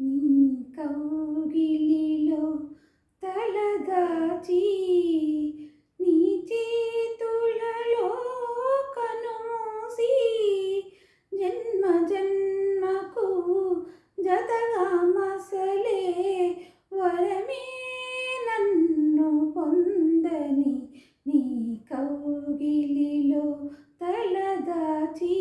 నీ కౌగిలిలో తలదాచి నీ చేతులలో కనుమూసి జన్మ జన్మకు జతగా మసలే వరమే నన్ను పొందని నీ కౌగిలిలో తలదాచి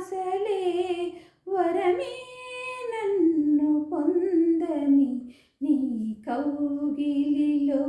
ఆశలే వరమే నన్ను పొందని నీ కౌగిలిలో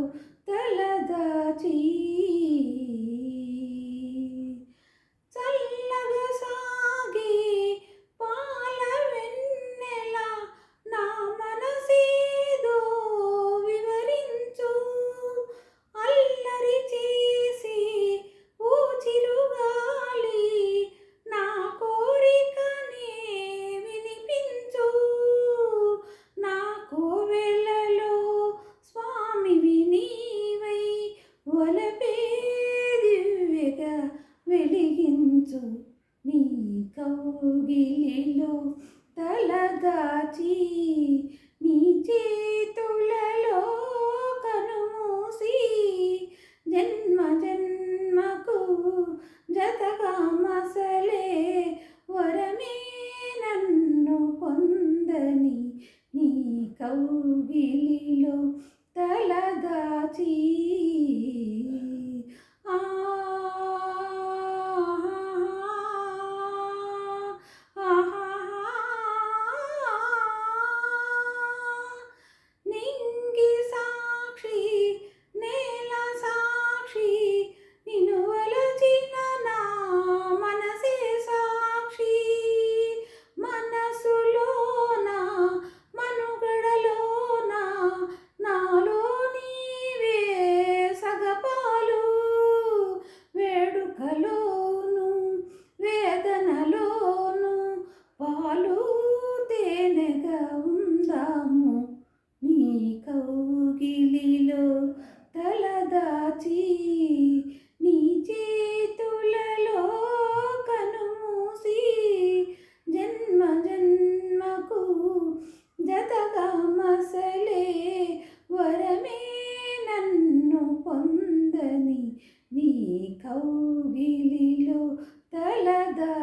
వలపే దివ్యగా వెలిగించు నీ కౌగిలిలో తలదాచి నీ చేతులలో కనుమూసి జన్మ జన్మకు జతగా మసలే వరమే నన్ను పొందని నీ కౌగిలిలో తేనెగా ఉందాము నీ కౌగిలిలో తలదాచి నీ చేతులలో కనుమూసి జన్మ జన్మకు జతగా మసలే వరమే నన్ను పొందని నీ కౌగిలిలో తలదా